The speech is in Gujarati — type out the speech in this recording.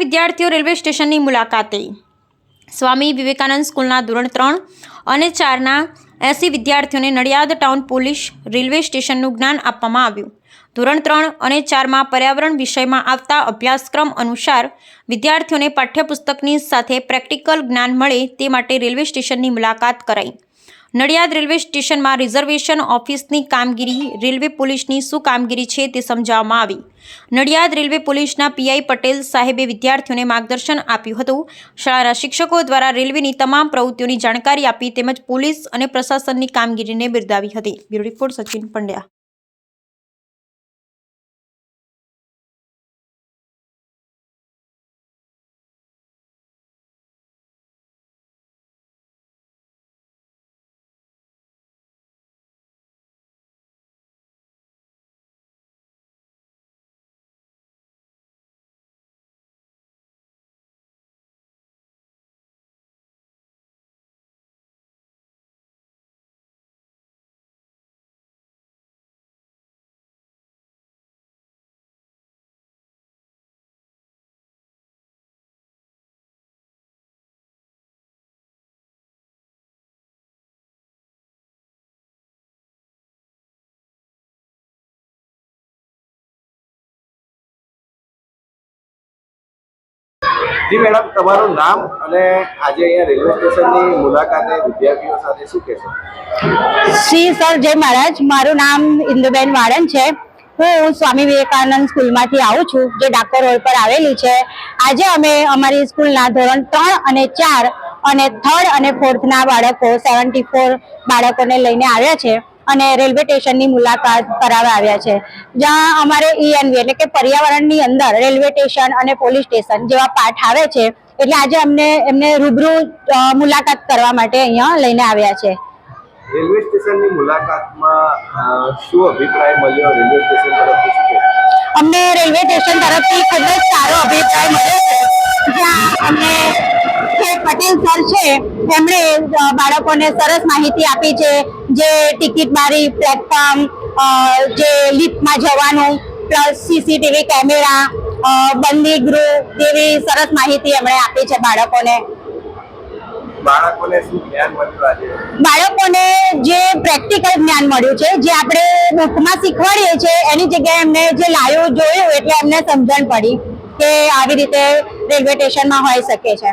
વિદ્યાર્થીઓ રેલવે સ્ટેશનની મુલાકાતે. સ્વામી વિવેકાનંદ સ્કૂલના ધોરણ ત્રણ અને ચારના એંસી વિદ્યાર્થીઓને નડિયાદ ટાઉન પોલીસ રેલવે સ્ટેશનનું જ્ઞાન આપવામાં આવ્યું. ધોરણ ત્રણ અને ચારમાં પર્યાવરણ વિષયમાં આવતા અભ્યાસક્રમ અનુસાર વિદ્યાર્થીઓને પાઠ્યપુસ્તકની સાથે પ્રેક્ટિકલ જ્ઞાન મળે તે માટે રેલવે સ્ટેશનની મુલાકાત કરાઈ. નડિયાદ રેલવે સ્ટેશનમાં રિઝર્વેશન ઓફિસની કામગીરી, રેલવે પોલીસની શું કામગીરી છે તે સમજાવવામાં આવી. નડિયાદ રેલવે પોલીસના પીઆઈ પટેલ સાહેબે વિદ્યાર્થીઓને માર્ગદર્શન આપ્યું હતું. શાળાના શિક્ષકો દ્વારા રેલવેની તમામ પ્રવૃત્તિઓની જાણકારી આપી તેમજ પોલીસ અને પ્રશાસનની કામગીરીને બિરદાવી હતી. Bureau report Sachin Pandya. જી મેડમ, તમારું નામ અને આજે અહીંયા રેલવે સ્ટેશનની મુલાકાતે વિદ્યાર્થીઓ સાથે શું કહેશો? શ્રી સર, જય મહારાજ. મારું નામ ઇન્દુબેન વાળન છે. હું સ્વામી વિવેકાનંદ સ્કૂલમાંથી આવું છું, જે ડાકોર રોડ પર આવેલી છે. આજે અમે અમારી સ્કૂલના ધોરણ ત્રણ અને ચાર અને થર્ડ અને ફોર્થના બાળકો સેવન્ટી ફોર બાળકોને લઈને આવ્યા છે. અને રેલવે સ્ટેશનની મુલાકાત કરાવવા આવ્યા છે. જ્યાં અમારે ઈએનવી એટલે કે પર્યાવરણની અંદર રેલવે સ્ટેશન અને પોલીસ સ્ટેશન જેવા પાઠ આવે છે એટલે આજે અમને એમને રૂબરૂ મુલાકાત કરવા માટે અહીંયા લઈને આવ્યા છે. રેલવે સ્ટેશનની મુલાકાતમાં શું અભિપ્રાય મળ્યો રેલવે સ્ટેશન તરફથી? અમને રેલવે સ્ટેશન તરફથી ખૂબ જ સારો અભિપ્રાય છે. બાળકોને સરસ માહિતી આપી છે જે ટિકિટ બારી પ્લેટફોર્મ જે લિફ્ટમાં જવાનું પ્લસ સીસીટીવી કેમેરા બંદી ગૃહ જેવી સરસ માહિતી એમણે આપી છે બાળકોને. બાળકોને જે પ્રેક્ટિકલ જ્ઞાન મળ્યું છે જે આપણે બુકમાં શીખવાડીએ છીએ એની જગ્યાએ એમને જે લાઈવ જોયું એટલે એમને સમજણ પડી કે આવી રીતે રેલવે સ્ટેશનમાં હોઈ શકે છે.